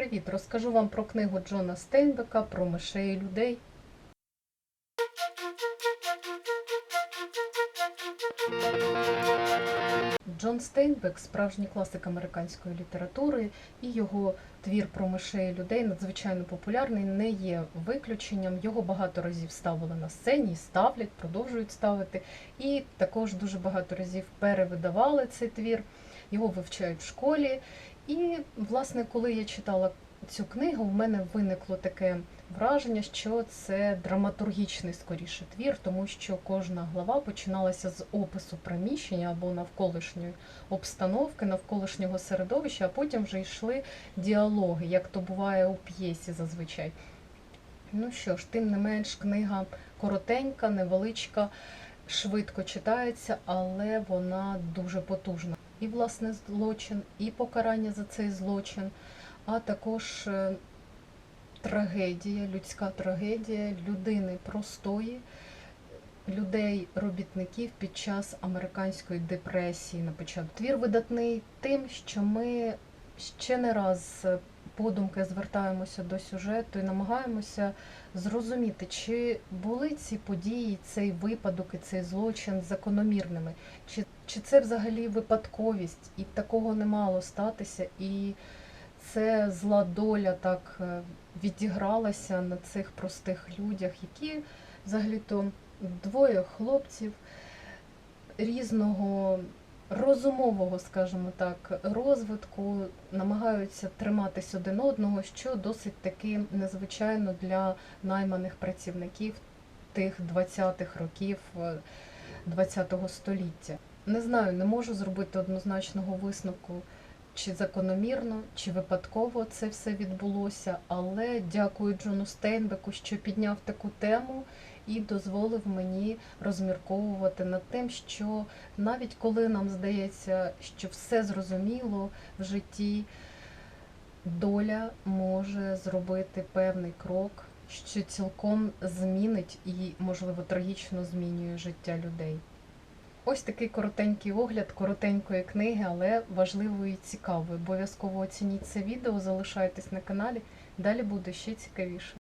Привіт! Розкажу вам про книгу Джона Стейнбека про мишей і людей. Джон Стейнбек справжній класик американської літератури, і його твір про мишей і людей надзвичайно популярний, не є виключенням. Його багато разів ставили на сцені, ставлять, продовжують ставити. І також дуже багато разів перевидавали цей твір. Його вивчають в школі. І, власне, коли я читала цю книгу, в мене виникло таке враження, що це драматургічний скоріше твір, тому що кожна глава починалася з опису приміщення або навколишньої обстановки, навколишнього середовища, а потім вже йшли діалоги, як то буває у п'єсі зазвичай. Ну що ж, тим не менш, книга коротенька, невеличка, швидко читається, але вона дуже потужна. І власне злочин, і покарання за цей злочин, а також е, трагедія, людська трагедія людини простої, людей-робітників під час американської депресії на початку. Твір видатний тим, що ми ще не раз подумки звертаємося до сюжету і намагаємося зрозуміти, чи були ці події, цей випадок і цей злочин закономірними, чи, чи це взагалі випадковість, і такого не мало статися, і це зла доля так е, відігралася на цих простих людях, які взагалі-то двоє хлопців різного розумового, скажімо так, розвитку намагаються триматись один одного, що досить таки незвичайно для найманих працівників тих 20-х років ХХ століття. Не знаю, не можу зробити однозначного висновку, чи закономірно, чи випадково це все відбулося, але дякую Джону Стейнбеку, що підняв таку тему і дозволив мені розмірковувати над тим, що навіть коли нам здається, що все зрозуміло в житті, доля може зробити певний крок, що цілком змінить і, можливо, трагічно змінює життя людей. Ось такий коротенький огляд коротенької книги, але важливої і цікавої. Обов'язково оцініть це відео, залишайтесь на каналі. Далі буде ще цікавіше.